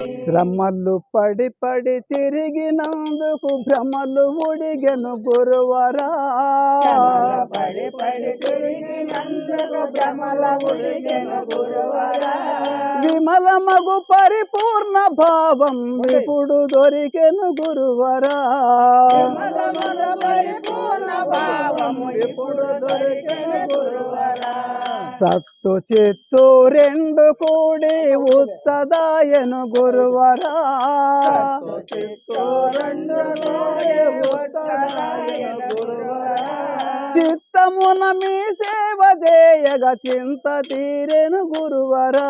శ్రమలు పడి పడి తిరిగినందుకు భ్రమలు ఉడిగెను గురువరా. పడి పడి తిరిగినందుకు భ్రమల ఉడిగెను గురువరా. విమల మగు పరిపూర్ణ భావం ఇప్పుడు దొరికెను గురువరా. పరిపూర్ణ భావము ఇప్పుడు దొరికెను గురువరా. సత్తు చిత్తు రెండు కూడి ఉత్తదాయను గురువరా. చిత్తు చిత్తమున మీ సేవ చేయగ చింత తీరెను గురువరా.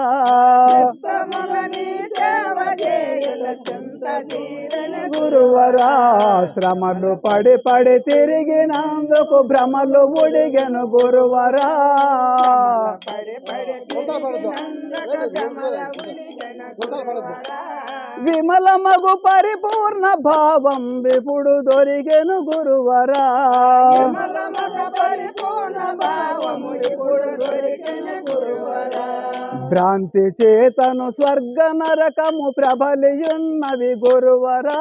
గురువరా. శ్రమలు పడి పడి తిరిగినందుకు భ్రమలు ఉడిగెను గురువరా. విమల మగు పరిపూర్ణ భావం ఇప్పుడు దొరికెను గురువరా. పరిపూర్ణ భావము ఇప్పుడు దొరికిన గురువరా. భ్రాంతి చేతను స్వర్గ నరకము ప్రబలియున్నవి గురువరా.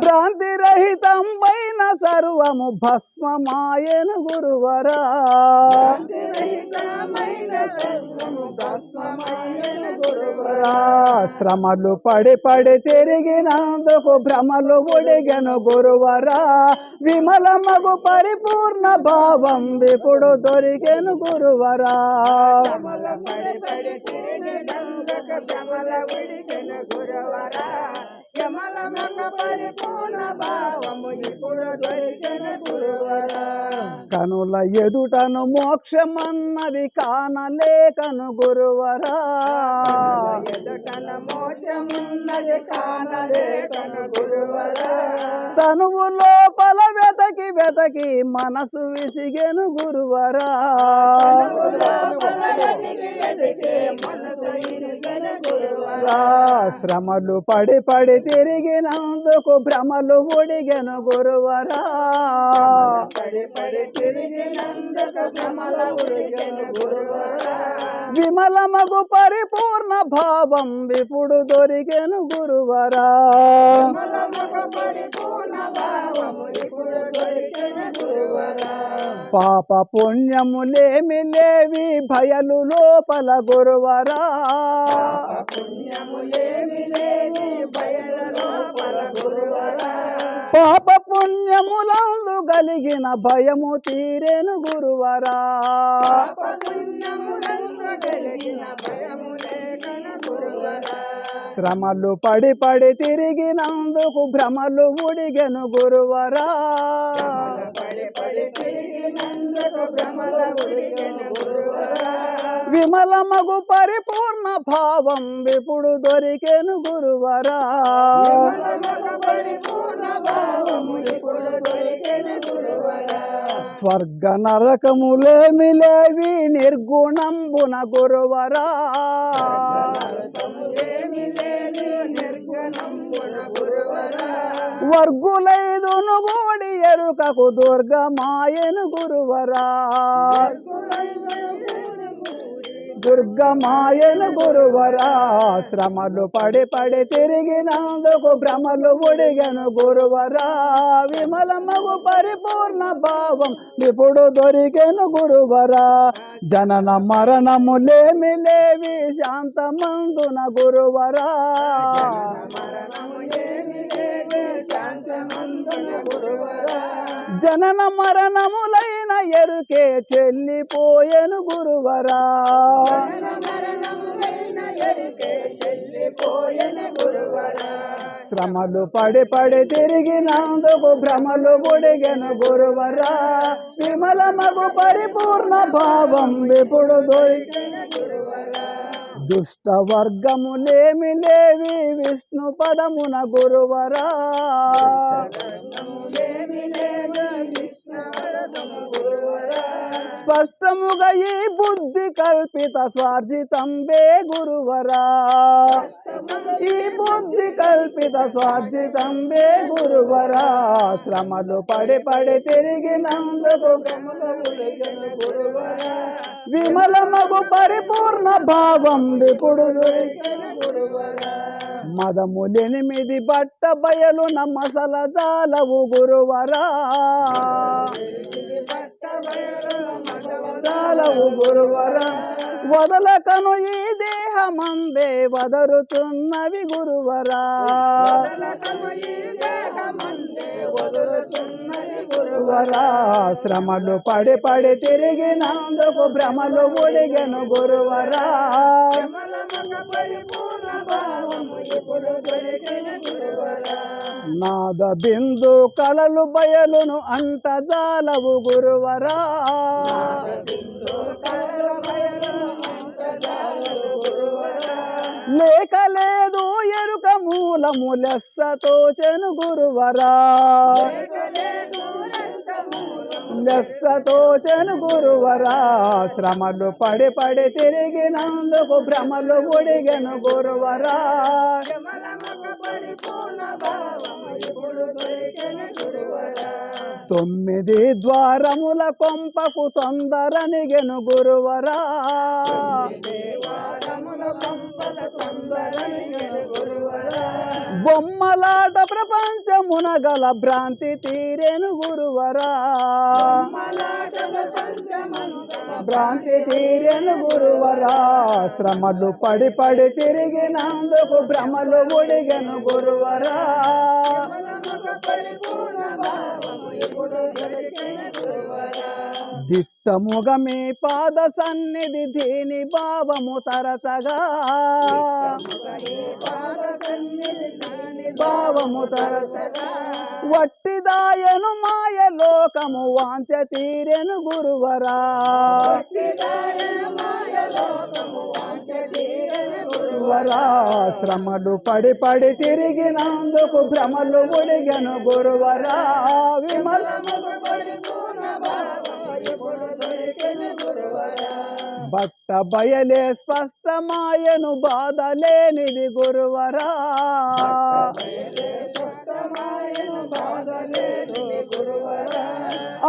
భ్రాంతి రహితం సర్వము భస్మమాయను గురువరా. శ్రమలు పడి పడి తిరిగినందుకు భ్రమలు ఉడిగెను గురువరా. విమల మగు పరిపూర్ణ భావం ఇప్పుడు దొరికెను గురువరా. గురువరా. యమల మగ పరిపూర్ణ భావము ఇప్పుడు దొరికిన గురువరా కనుల ఎదుటను మోక్షమన్నది కానలేకను గురువరా. ఎదుటన మోక్షమున్నది కానలేకను గురువరా. తనువు లోపల వెతకి వెతకి మనసు విసిగెను గురువరా మనసు గురువరా. శ్రమలు పడి పడి తిరిగినందుకు భ్రమలు ఉడిగెను గురువరా. పడి పడి తిరిగి నందక భ్రమల ఉడిగిన గురువరా. విమల మగు పరిపూర్ణ భావం ఇప్పుడు దొరికిన గురువరా. పాప పుణ్యములేమి లేవి భయలు లోపల గురువరా. పాప పుణ్యములందు కలిగిన భయము తీరెను గురువరా. పాప పుణ్యము నందు కలిగిన భయము లేకన గురువరా. శ్రమలు పడి పడి తిరిగినందుకు భ్రమలు ఉడిగెను గురువరా. విమల మగు పరిపూర్ణ భావం ఇప్పుడు దొరికెను గురువరా. పరిపూర్ణ స్వర్గ నరకములేమి లేవి నిర్గుణంబున గురువరా. వర్గులైదును గోడి ఎరుకకు దుర్గమాయను గురువరా. దుర్గమాయను గురువరా శ్రమలు పడి పడి తిరిగినందుకు భ్రమలు ఉడిగను గురువరా. విమల మగు పరిపూర్ణ భావం ఇప్పుడు దొరికెను గురువరా. జనన మరణములేమి లేవి శాంతమందున గురువరా. మరణము ఏమి లేదు శాంతమందున గురువరా. జనన మరణములైన ఎరుకే చెల్లిపోయెను గురువరా. జనన మరణములైన ఎరుకే చెల్లిపోయన గురువరా శ్రమలు పడి పడి తిరిగినందుకు భ్రమలు బుడిగెను గురువరా. విమల మగు పరిపూర్ణ భావం ఇప్పుడు దొరికిన గురువరా. దుష్ట వర్గములేమి లేవి విష్ణు పదమున గురువరా. స్పష్టముగా ఈ బుద్ధి కల్పిత స్వార్జితంబే గురువరా. ఈ బుద్ధి కల్పిత స్వార్జితంబే గురువరా. శ్రమలు పడి పడి తిరిగినందుకు విమలమగు పరిపూర్ణ భావం విపుడు మదములెనిమిది బట్ట బయలు నమ్మసల జాలవు గురువరా. జాలవు గురువరా. వదలకను ఈ దేహమందే వదరుచున్నవి గురువరా. గురువరా శ్రమలు పడి పడి తిరిగినందుకు భ్రమలు ఒడిగను గురువరా. నాద బిందు కలలు బయలును అంట జాలవు గురువరా. లేక లేదు ఎరుక మూలము లెస్సతో చెను గురువరా. లెస్సతోచను గురువరా శ్రమలు పడి పడి తిరిగినందుకు భ్రమలు ఒడిగను గురువరా. తొమ్మిది ద్వారముల కొంపకు తొందరనిగెను గురువరా. బొమ్మలాట ప్రపంచమున గల భ్రాంతి తీరేను గురువరా. భ్రాంతి తీరేను గురువరా. శ్రమలు పడి పడి తిరిగినందుకు భ్రమలు ఒడిగను గురువరా. దిట్టముగ మీ పాద సన్నిధి దీని భావము తరచగా. భావము తరచగా. వట్టిదాయను మాయ లోకము వాంచ తీరెను గురువరా. గురువరా. శ్రమలు పడి పడి తిరిగినందుకు భ్రమలు ఒడిగను గురువరా. విమల భక్త బయలే స్పష్టమాయను బాధ లేనిది గురువరా.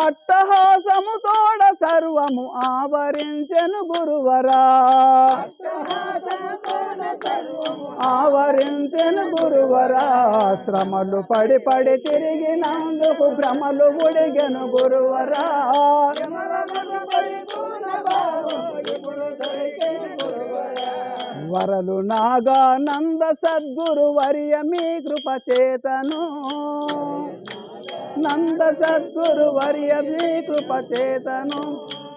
అట్టహాసము తోడ సర్వము ఆవరించెను గురువరా. ఆవరించెను గురువరా. శ్రమలు పడి పడి తిరిగినందుకు భ్రమలు ఒడిగెను గురువరా. వరలు నాగా నంద సద్గురు వర్య మీ కృప చేతను. నంద సద్గురు వర్య మీ కృప చేతను.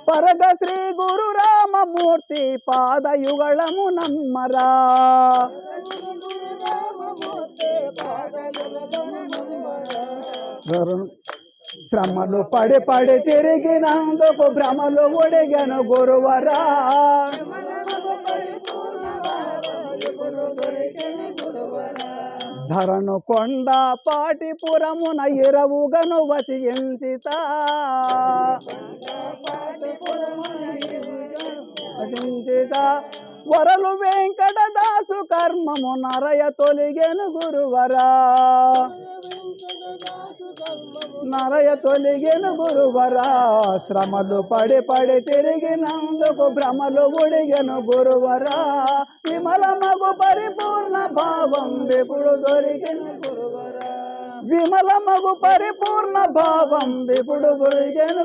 పరగ శ్రీ గురు రామమూర్తి పాదయుగళము నమ్మరా. శ్రమలు పడి పడి తిరిగినందుకు భ్రమలు ఒడిగను గురువరా. ధరను కొండ పాటిపురమున ఇరవుగను వచించిత వచించిత వరలు వెంకటదాసు కర్మము నరయ తొలిగెను గురువరా. నరయ తొలిగెను గురువరా. శ్రమలు పడి పడి తిరిగినందుకు భ్రమలు ఉడిగెను గురువరా. విమల మగు పరిపూర్ణ భావం విపుడు దొరికిన గురువరా. విమల మగు పరిపూర్ణ భావం విపుడు దొరికెను